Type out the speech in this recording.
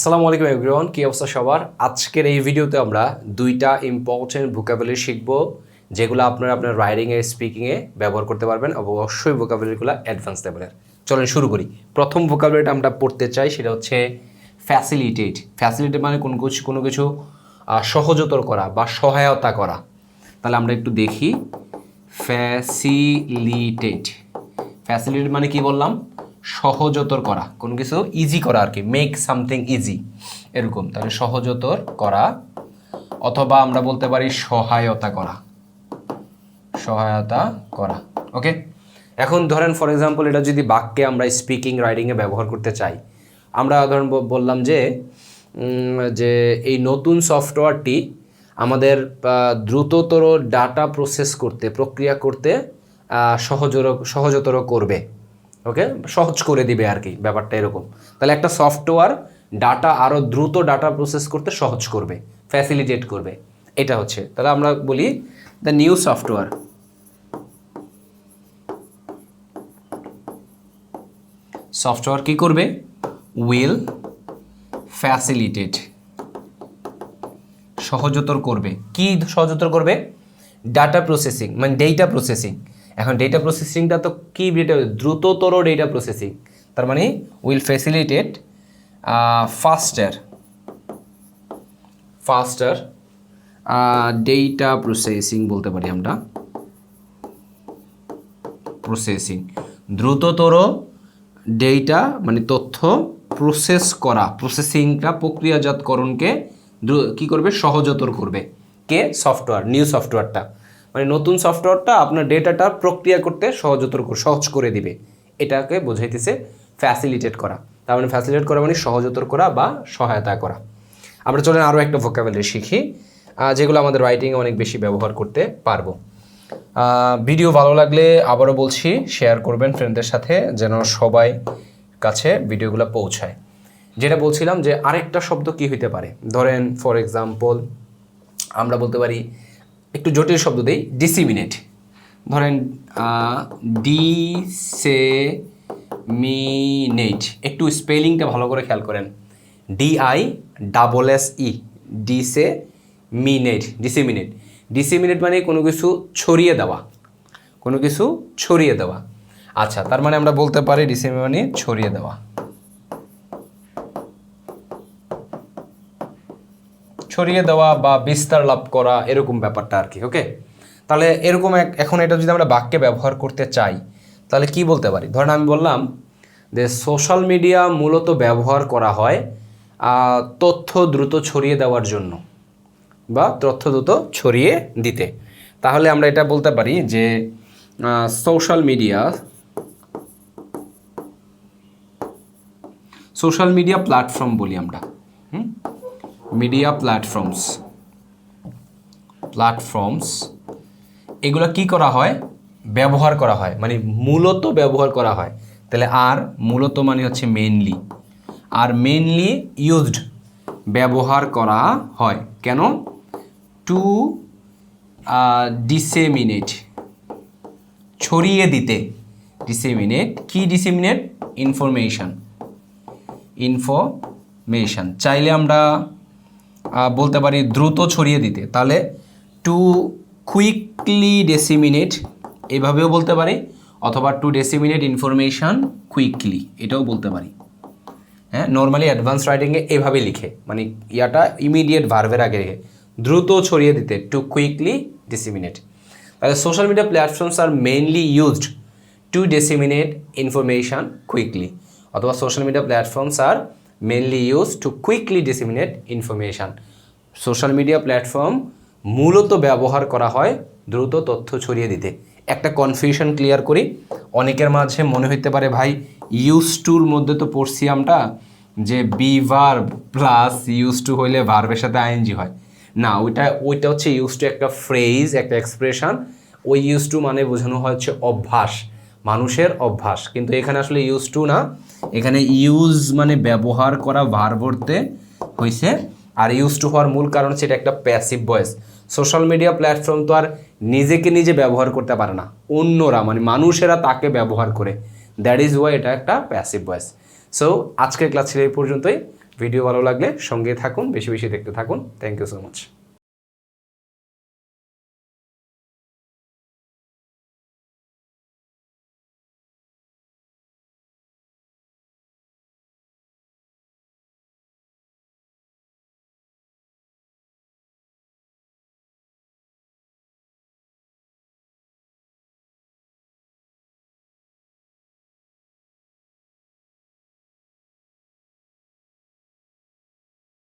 আসসালামু আলাইকুম এভরিওয়ান কী অবস্থা সবার? আজকের এই ভিডিওতে আমরা দুইটা ইম্পর্টেন্ট ভোকাবুলারি শিখব, যেগুলো আপনারা আপনার রাইডিংয়ে স্পিকিংয়ে ব্যবহার করতে পারবেন অবশ্যই ভোকাবুলারিগুলো অ্যাডভান্স লেভেলের চলেন শুরু করি। প্রথম ভোকাবুলারিটা আমরা পড়তে চাই, সেটা হচ্ছে ফ্যাসিলিটেট ফ্যাসিলিটেট মানে কোনো কিছু কোনো কিছু সহজতর করা বা সহায়তা করা। তাহলে আমরা একটু দেখি। ফ্যাসিলিটেট ফ্যাসিলিটেট মানে কি বললাম? সহজতর করা, কোনো কিছু ইজি করা আর কি মেক সামথিং ইজি এরকম। তাহলে সহজতর করা, অথবা আমরা বলতে পারি সহায়তা করা। সহায়তা করা ওকে এখন ধরেন ফর এক্সাম্পল এটা যদি বাক্যে আমরা স্পিকিং রাইডিংয়ে ব্যবহার করতে চাই, আমরা ধরেন বললাম যে যে এই নতুন সফটওয়্যারটি আমাদের দ্রুততর ডাটা প্রসেস করতে, প্রক্রিয়া করতে সহজর সহজতর করবে। ওকে? সহজ করে দিবে আর কি, ব্যাপারটা এরকম। তাহলে একটা সফটওয়্যার ডাটা আরও দ্রুত ডাটা প্রসেস করতে সহজ করবে ফ্যাসিলিটেট করবে। এটা হচ্ছে। তাহলে আমরা বলি দ্য নিউ সফটওয়্যার সফটওয়্যার কি করবে? উইল ফ্যাসিলিটেট সহজতর করবে। কি সহজতর করবে? ডাটা প্রসেসিং মানে ডেটা প্রসেসিং এখন ডেটা প্রসেসিংটা তো কি ডেটা দ্রুততর ডেটা প্রসেসিং তার মানে will facilitate faster faster data processing বলতে পারি আমরা। প্রসেসিং দ্রুততর ডেটা মানে তথ্য প্রসেস করা প্রসেসিংটা প্রক্রিয়াজাতকরণকে কি করবে? সহজতর করবে। কে? সফটওয়্যার নিউ সফটওয়্যারটা মানে নতুন সফটওয়্যারটা আপনার ডেটাটা প্রক্রিয়া করতে সহজতর সহজ করে দিবে। এটাকে বোঝাইতেছে ফ্যাসিলিটেট করা। তার মানে ফ্যাসিলিটেট করা মানে সহজতর করা বা সহায়তা করা। আমরা চলেন আরও একটা ভোকাবুলারি শিখি যেগুলো আমাদের রাইটিংয়ে অনেক বেশি ব্যবহার করতে পারব। ভিডিও ভালো লাগলে আবারও বলছি শেয়ার করবেন ফ্রেন্ডদের সাথে যেন সবাই কাছে ভিডিওগুলো পৌঁছায়। যেটা বলছিলাম যে আরেকটা শব্দ কি হইতে পারে? ধরেন ফর এক্সাম্পল আমরা বলতে পারি একটু জটিল শব্দ দিই ডিসিমিনেট ধরেন ডিসে মিনেট একটু স্পেলিংটা ভালো করে খেয়াল করেন। DI double S E disseminate disseminate disseminate মানে কোনো কিছু ছড়িয়ে দেওয়া, কোনো কিছু ছড়িয়ে দেওয়া। আচ্ছা তার মানে আমরা বলতে পারি ডিসিমিনেট মানে ছড়িয়ে দেওয়া। ছড়িয়ে দেওয়া বা বিস্তার লাভ করা এরকম ব্যাপারটা আর কি ওকে তাহলে এরকম এখন এটা যদি আমরা বাক্যে ব্যবহার করতে চাই, তাহলে কি বলতে পারি? ধরেন আমি বললাম যে সোশ্যাল মিডিয়া মূলত ব্যবহার করা হয় তথ্য দ্রুত ছড়িয়ে দেওয়ার জন্য বা তথ্য দ্রুত ছড়িয়ে দিতে। তাহলে আমরা এটা বলতে পারি যে social media social media platform বলি আমরা, হুম? মিডিয়া প্ল্যাটফর্মস প্ল্যাটফর্মস এগুলো কি করা হয়? ব্যবহার করা হয়। মানে মূলত ব্যবহার করা হয়। তাহলে আর, মূলত মানে হচ্ছে মেনলি আর মেনলি ইউজড ব্যবহার করা হয়। কেন? টু ডিসেমিনেট ছড়িয়ে দিতে। ডিসেমিনেট কি ডিসেমিনেট ইনফরমেশন ইনফরমেশন চাইলে আমরা বলতে পারি দ্রুত ছড়িয়ে দিতে। তাহলে টু কুইকলি ডেসিমিনেট এভাবেও বলতে পারি, অথবা টু ডেসিমিনেট ইনফরমেশন কুইকলি এটাও বলতে পারি। হ্যাঁ নর্মালি অ্যাডভান্স রাইটিংয়ে এভাবে লিখে মানে ইয়াটা ইমিডিয়েট ভার্ভের আগে রেখে, দ্রুত ছড়িয়ে দিতে টু কুইকলি ডিসিমিনেট তাহলে social media platforms are mainly used to disseminate information quickly অথবা social media platforms are mainly use to quickly disseminate information social media platform মূলত ব্যবহার করা হয় দ্রুত তথ্য ছড়িয়ে দিতে। একটা কনফিউশন ক্লিয়ার করি। অনেকের মাঝে মনে হইতে পারে, ভাই ইউজ টুর মধ্যে তো পড়ছি আমরা, যে be verb plus use to হইলে ভার্বের সাথে আইএনজি হয়। না, ওইটা ওইটা হচ্ছে ইউজ টু একটা ফ্রেজ একটা এক্সপ্রেশন ওই ইউজ টু মানে বোঝানো হয় হচ্ছে অভ্যাস। মানুষের অভ্যাস। কিন্তু এখানে আসলে ইউজ টু না। এখানে ইউজ মানে ব্যবহার করা ভার্বতে হয়েছে আর ইউজ টু হওয়ার মূল কারণ এটা একটা passive voice social media platform তো আর নিজেকে নিজে ব্যবহার করতে পারে না। অন্যরা মানে মানুষেরা তাকে ব্যবহার করে। দ্যাট ইজ ওয়াই এটা একটা প্যাসিভ ভয়েস সো আজকের ক্লাস ছিল এই পর্যন্তই। ভিডিও ভালো লাগলে সঙ্গে থাকুন, বেশি বেশি দেখতে থাকুন। Thank you so much